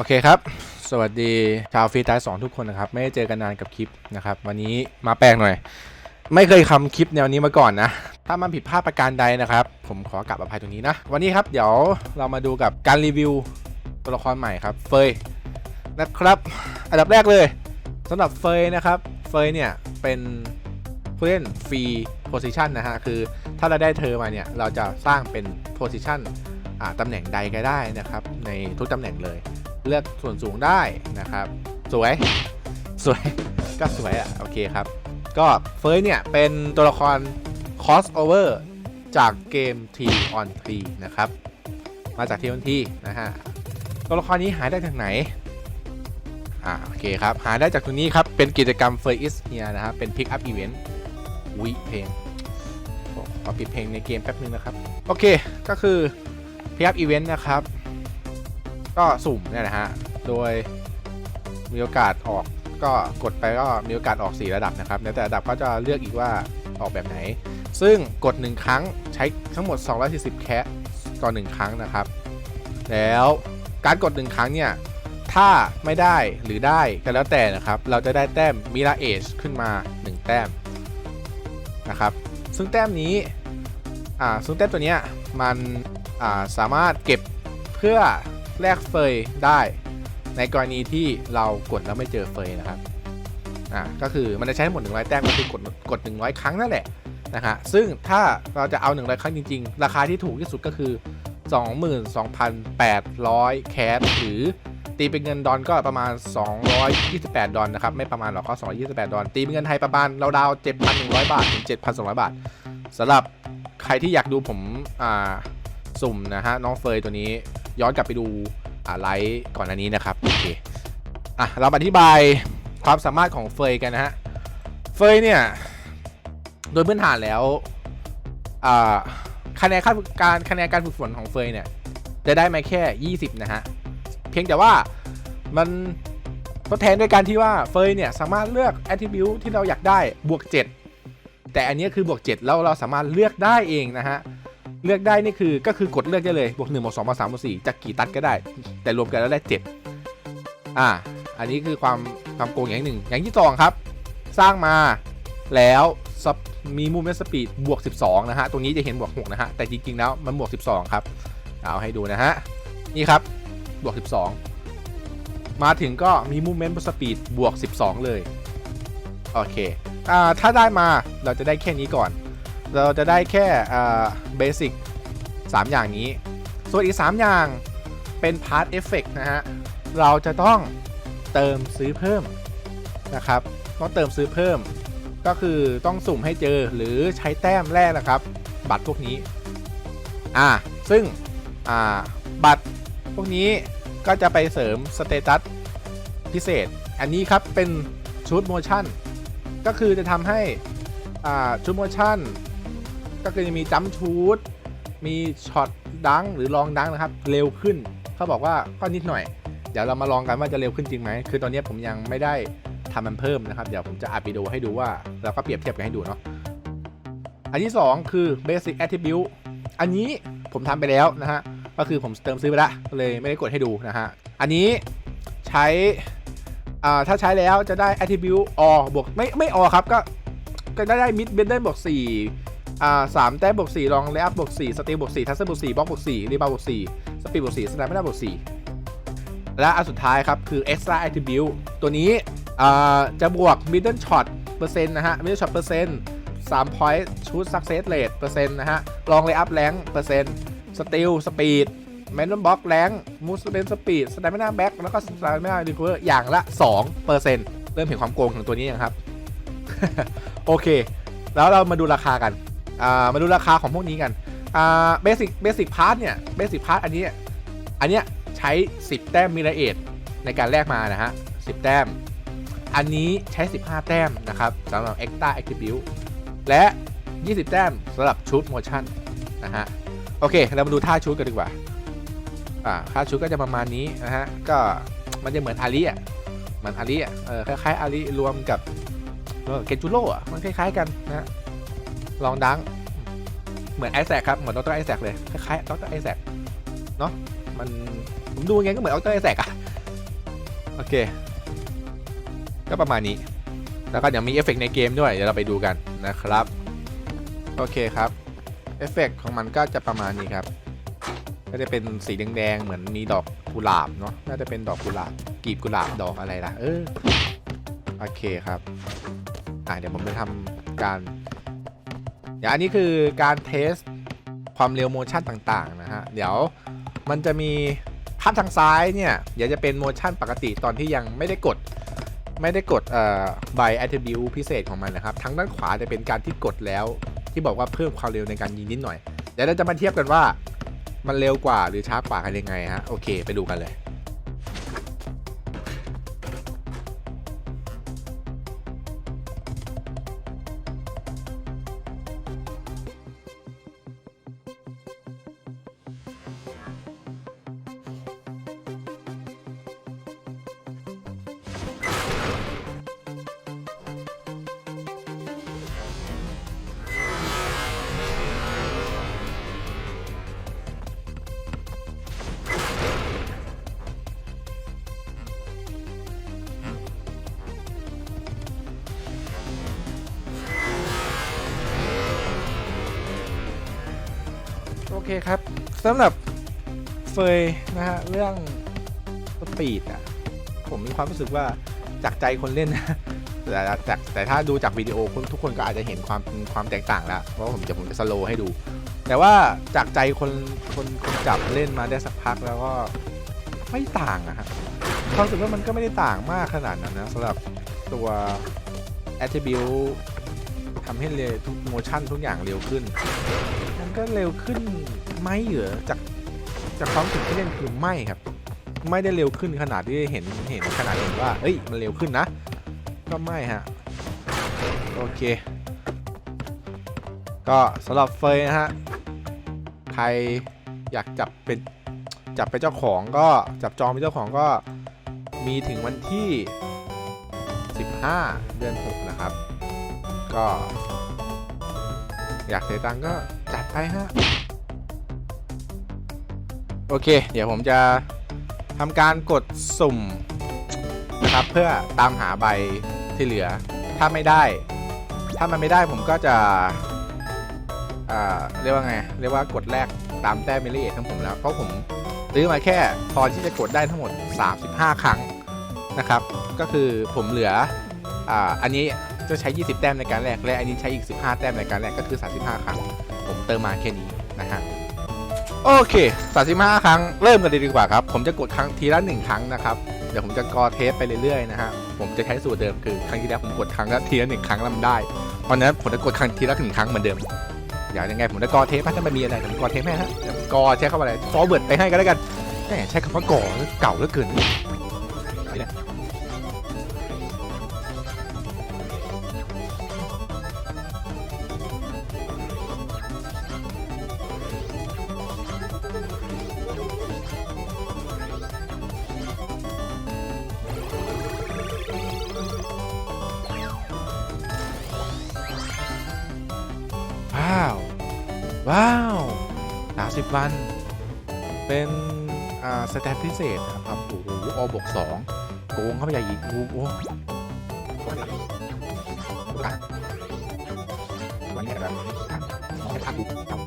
โอเคครับ สวัสดีชาวฟรีไทายสองทุกคนนะครับ ไม่ได้เจอกันนานกับคลิปนะครับ วันนี้มาแปลงหน่อย ไม่เคยทำคลิปแนวนี้มาก่อนนะ ถ้ามันผิดพลาดประการใดนะครับ ผมขอกลับอภัยตรงนี้นะ วันนี้ครับเดี๋ยวเรามาดูกับการรีวิวตัวละครใหม่ครับ เฟยนะครับ อันดับแรกเลยสำหรับเฟยนะครับ เฟยเนี่ยเป็นผู้เล่นฟรีโพซิชันนะฮะ คือถ้าเราได้เธอมาเนี่ย เราจะสร้างเป็นโพซิชันตำแหน่งใดก็ได้นะครับ ในทุกตำแหน่งเลย เลือกส่วนสูงได้นะครับ สวย สวย ก็สวยอะ โอเคครับ ก็เฟยเนี่ย เป็นตัวละคร crossover จากเกม T on T นะครับ มาจาก T on T นะฮะ ตัวละครนี้หาได้จากไหน อ่า โอเคครับ หาได้จากตรงนี้ครับ เป็นกิจกรรม f i r is here นะครับ เป็น pick up event วิเพลงขอขอปิดเพลงในเกมแป๊บนึงนะครับ โอเค ก็คือ pick up event นะครับ ก็สุ่มเนี่ยนะฮะ โดยมีโอกาสออกก็กดไปก็มีโอกาสออก 4 ระดับนะครับแล้วแต่ระดับก็จะเลือกอีกว่าออกแบบไหน ซึ่งกด 1 ครั้งใช้ทั้งหมด 240 แคสต่อน1ครั้งนะครับ แล้วการกด 1 ครั้งเนี่ย ถ้าไม่ได้หรือได้ก็แล้วแต่นะครับ เราจะได้แต้มมิราเอชขึ้นมา 1 แต้มนะครับ ซึ่งแต้มนี้อ่าซึ่งแต้มตัวเนี้ยมันอ่าสามารถเก็บเพื่อ แลกเฟยได้ ในกรณีที่เรากดแล้วไม่เจอเฟยนะครับอ่าก็คือมันจะใช้ทั้งหมด100แต้มก็คือกดกด 100 ครั้งนั่นแหละนะฮะซึ่งถ้าเราจะเอา 100 ครั้งจริง ๆ ราคาที่ถูกที่สุดก็คือ 22,800 แคสหรือตีเป็นเงินดอลก็ประมาณ 228 ดอลนะครับ ไม่ประมาณหรอกก็ 228 ดอลตีเป็นเงินไทยประมาณเราดาว7,100 บาท ถึง 7,200 บาทสำหรับใครที่อยากดูผม อ่า สุ่มนะฮะ น้องเฟยตัวนี้ ย้อนกลับไปดูไลฟ์ก่อนอันนี้นะครับโอเคอะเราอธิบายความสามารถของเฟยกันนะฮะเฟยเนี่ยโดยพื้นฐานแล้วอ่าคะแนนขั้นการคะแนนการฝึกฝนของเฟยเนี่ยจะได้มาแค่ 20 นะฮะ เพียงแต่ว่ามันทดแทนด้วยการที่ว่าเฟยเนี่ยสามารถเลือก attribute ที่เราอยากได้บวก 7 แต่อันนี้คือบวก 7 แล้วเราสามารถเลือกได้เองนะฮะ เลือกได้นี่คือก็คือกดเลือกได้เลยบวกหนึ่งบวกสองบวกสามบวกสี่จากกี่ตัดก็ได้ แต่รวมกันแล้วได้เจ็ดอ่า อันนี้คือความความโกงอย่างหนึ่งอย่างที่สองครับ สร้างมาแล้วมีมูฟเมนต์สปีดบวก 12 นะฮะ ตรงนี้จะเห็นบวก 6 นะฮะ แต่จริง ๆ แล้วมันบวก 12 ครับ เอาให้ดูนะฮะ นี่ครับ บวก 12 มาถึงก็มีมูฟเมนต์สปีดบวก 12 เลย โอเค อ่า ถ้าได้มาเราจะได้แค่นี้ก่อน เราจะได้แค่เบสิก3อย่างนี้ ส่วนอีก 3 อย่างเป็นพาร์ทเอฟเฟกนะฮะ เราจะต้องเติมซื้อเพิ่มนะครับต้องเติมซื้อเพิ่ม ก็คือต้องสุ่มให้เจอหรือใช้แต้มแรกนะครับ บัตรพวกนี้ อ่า ซึ่ง อ่า บัตรพวกนี้ก็จะไปเสริมสเตตัสพิเศษ อันนี้ครับเป็นชุดโมชั่น ก็คือจะทำให้ อ่า ชุดโมชั่น ก็คือจะมีจัมชูดมีช็อตดังหรือลองดังนะครับ เร็วขึ้น เขาบอกว่าก็นิดหน่อย เดี๋ยวเรามาลองกันว่าจะเร็วขึ้นจริงไหม คือตอนนี้ผมยังไม่ได้ทำมันเพิ่มนะครับ เดี๋ยวผมจะอัดวิดีโอให้ดูว่าเราก็เปรียบเทียบกันให้ดูเนาะ อันที่ 2 คือ basic attribute อันนี้ผมทำไปแล้วนะฮะ ก็คือผมเติมซื้อไปละเลยไม่ได้กดให้ดูนะฮะ อันนี้ใช้ ถ้าใช้แล้วจะได้ attribute or บวกไม่ไม่ or ครับก็ก็ได้ได้ mid bender บวก4 อ่าสามแต้มบวกสี่ลองเลอัพบวกสี่สตีลบวกสี่ทัสเซอร์บวกสี่บล็อกบวกสี่รีบาวบวกสี่สปีดบวกสี่สไนไม่ได้บวกสี่และอันสุดท้ายครับ คือ extra attribute ตัวนี้อ่าจะบวก middle shot เปอร์เซ็นต์นะฮะ middle shot เปอร์เซ็นต์สาม point shoot success rate เปอร์เซ็นต์นะฮะ ลองเลอัพแรงเปอร์เซ็นต์สตีลสปีดแมนนบล็อกแรงมูสเป็นสปีดสไนไม่น่าแบ็กแล้วก็สไนไม่น่ารีคูเวอร์อย่างละ 2 เปอร์เซ็นต์เริ่มเห็นความโกงของตัวนี้ยังครับ โอเค แล้วเรามาดูราคากัน อ่ามาดูราคาของพวกนี้กันอ่าเบสิกเบสิกพาร์ทเนี่ยเบสิกพาร์ทอันนี้อันเนี้ยใช้ 10 แต้มมิลเอทในการแลกมานะฮะ10 แต้ม อันนี้ใช้ 15 แต้มนะครับสำหรับ Extra Attribute และ 20 แต้มสำหรับชุด Motion นะฮะโอเค เรามาดูท่าชุดกันดีกว่าอ่าท่าชุดก็จะประมาณนี้นะฮะก็มันจะเหมือนอาริอะเหมือนอาริอะเออคล้ายๆอาริรวมกับเออเกนจูโร่อะมันคล้ายๆกันนะฮะ ลองดัง เหมือนไอแซคครับ เหมือนดรไอแซคเลย คล้ายๆดรไอแซคเนาะ มัน ผมดูไงก็เหมือนดรไอแซคอะโอเค ก็ประมาณนี้ แล้วก็เดี๋ยวมีเอฟเฟกต์ในเกมด้วย เดี๋ยวเราไปดูกันนะครับ โอเคครับ เอฟเฟกต์ของมันก็จะประมาณนี้ครับ ก็จะเป็นสีแดงๆ เหมือนมีดอกกุหลาบเนาะ น่าจะเป็นดอกกุหลาบ กีบกุหลาบดอกอะไรล่ะ เออ โอเคครับ อ่าเดี๋ยวผมจะทำการ อย่างอันนี้คือการเทสความเร็วโมชั่นต่างๆนะฮะ เดี๋ยวมันจะมีภาพทางซ้ายเนี่ยเดี๋ยวจะเป็นโมชั่นปกติตอนที่ยังไม่ได้กดไม่ได้กดเอ่อใบ attribute พิเศษของมันนะครับ ทั้งด้านขวาจะเป็นการที่กดแล้ว ที่บอกว่าเพิ่มความเร็วในการยิงนิดหน่อย เดี๋ยวเราจะมาเทียบกันว่ามันเร็วกว่าหรือช้ากว่ากันยังไงฮะ โอเค ไปดูกันเลย เคครับสำหรับเฟยนะฮะเรื่องสปีดอะผมมีความรู้สึกว่าจากใจคนเล่นนะแต่จากแต่ถ้าดูจากวิดีโอคุณทุกคนก็อาจจะเห็นความความแตกต่างแล้วเพราะผมจะผมจะสโลว์ให้ดู แต่ว่าจากใจคนคนคนจับเล่นมาได้สักพักแล้วก็ไม่ต่างอะฮะความรู้สึกว่ามันก็ไม่ได้ต่างมากขนาดนั้นนะสำหรับตัว attribute ทำให้เร็วทุกโมชั่นทุกอย่างเร็วขึ้น ก็เร็วขึ้นไหมเหรอจากจากความรู้สึกที่เล่นคือไม่ครับ ไม่ได้เร็วขึ้นขนาดที่เห็นเห็นขนาดเห็นว่าเฮ้ยมันเร็วขึ้นนะ ก็ไม่ฮะโอเค ก็สำหรับเฟยนะฮะใครอยากจับเป็นจับเป็นเจ้าของก็จับจองเป็นเจ้าของก็มีถึงวันที่ 15 เดือน 6 นะครับ ก็ อยากเสียตังก็ ไปฮะ โอเค เดี๋ยวผมจะทำการกดสุ่มนะครับ เพื่อตามหาใบที่เหลือ ถ้าไม่ได้ ถ้ามันไม่ได้ผมก็จะเรียกว่าไง เรียกว่ากดแรกตามแต้มมิลลิเอทของผมแล้ว เพราะผมซื้อมาแค่พอที่จะกดได้ทั้งหมด 35 ครั้งนะครับ ก็คือผมเหลืออ่าอันนี้จะใช้ 20 แต้มในการแรก และอันนี้ใช้อีก 15 แต้มในการแรกก็คือ 35 ครั้ง เติมมาแค่นี้นะฮะโอเค35ครั้งเริ่มกันเลยดีกว่าครับ ผมจะกดครั้งทีละ1ครั้งนะครับ เดี๋ยวผมจะกอเทสไปเรื่อยๆนะฮะ ผมจะใช้สูตรเดิมคือครั้งที่แล้วผมกดครั้งละทีละ1ครั้งแล้วมันได้ เพราะนั้นผมจะกดครั้งทีละหนึ่งครั้งเหมือนเดิม อย่างยังไงผมจะกอเทสถ้ามันมีอะไรผมกอเทสให้ฮะกอใช้คำว่าอะไร forward ไปให้ก็แล้วกันแหมใช้คำว่ากอเก่าเหลือเกิน วัน เป็นอ่าสแตทพิเศษนะครับโอ้โหอบวกสองโกงเข้าไปใหญ่อีกโอ้โหอะวันนี้แบบอะมองให้ทักดูครับ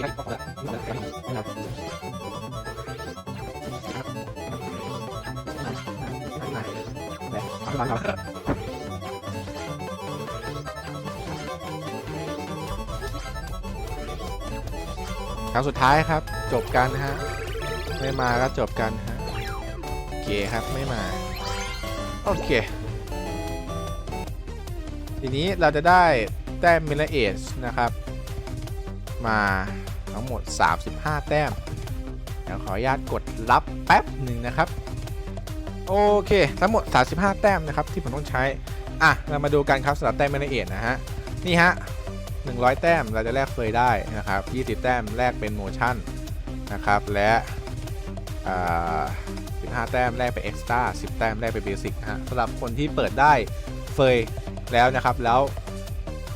ครั้งสุดท้ายครับ จบกันฮะ ไม่มาก็จบกันฮะโอเคครับไม่มา โอเค ทีนี้เราจะได้แต้มมิลเอสนะครับ มา ทั้งหมด 35 แต้มเดี๋ยวขออนุญาตกดรับแป๊บหนึ่งนะครับ โอเค ทั้งหมด 35 แต้มนะครับที่ผมต้องใช้ อะ เรามาดูกันครับสำหรับแต้มไม่ละเอียดนะฮะ นี่ฮะ 100 แต้มเราจะแลกเฟยได้นะครับ 20 แต้มแลกเป็นโมชั่นนะครับ และ15 แต้มแลกไปเอ็กซ์ต้า10 แต้มแลกไปเบสิกฮะสำหรับคนที่เปิดได้เฟยแล้วนะครับ แล้ว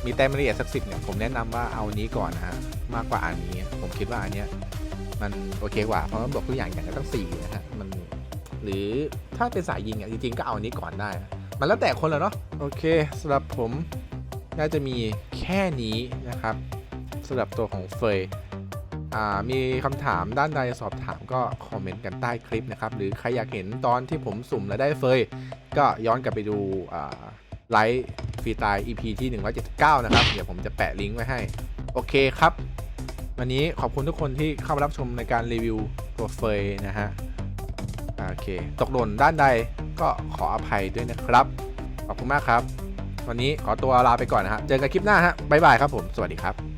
มีแต้มไม่ละเอียดสักสิบเนี่ยผมแนะนำว่าเอานี้ก่อนนะฮะมากกว่าอันนี้ ผมคิดว่าอันเนี้ยมันโอเคกว่าเพราะมันบอกทุกอย่างอย่างก็ต้อง4นะฮะมันหรือถ้าเป็นสายยิงอะจริงๆก็เอาอันนี้ก่อนได้ มันแล้วแต่คนเลยเนาะโอเคสำหรับผมน่าจะมีแค่นี้นะครับสำหรับตัวของเฟยอ่ามีคำถามด้านใดสอบถามก็คอมเมนต์กันใต้คลิปนะครับ หรือใครอยากเห็นตอนที่ผมสุ่มแล้วได้เฟย ก็ย้อนกลับไปดูอ่า ไลฟ์ฟรีตาย EP ที่ 179 นะครับ เดี๋ยวผมจะแปะลิงก์ไว้ให้ โอเคครับ วันนี้ขอบคุณทุกคนที่เข้ามารับชมในการรีวิวตัวเฟยนะฮะ โอเค ตกหล่นด้านใดก็ขออภัยด้วยนะครับ ขอบคุณมากครับ วันนี้ขอตัวลาไปก่อนนะฮะ เจอกันคลิปหน้าฮะ บ๊ายบายครับผม สวัสดีครับ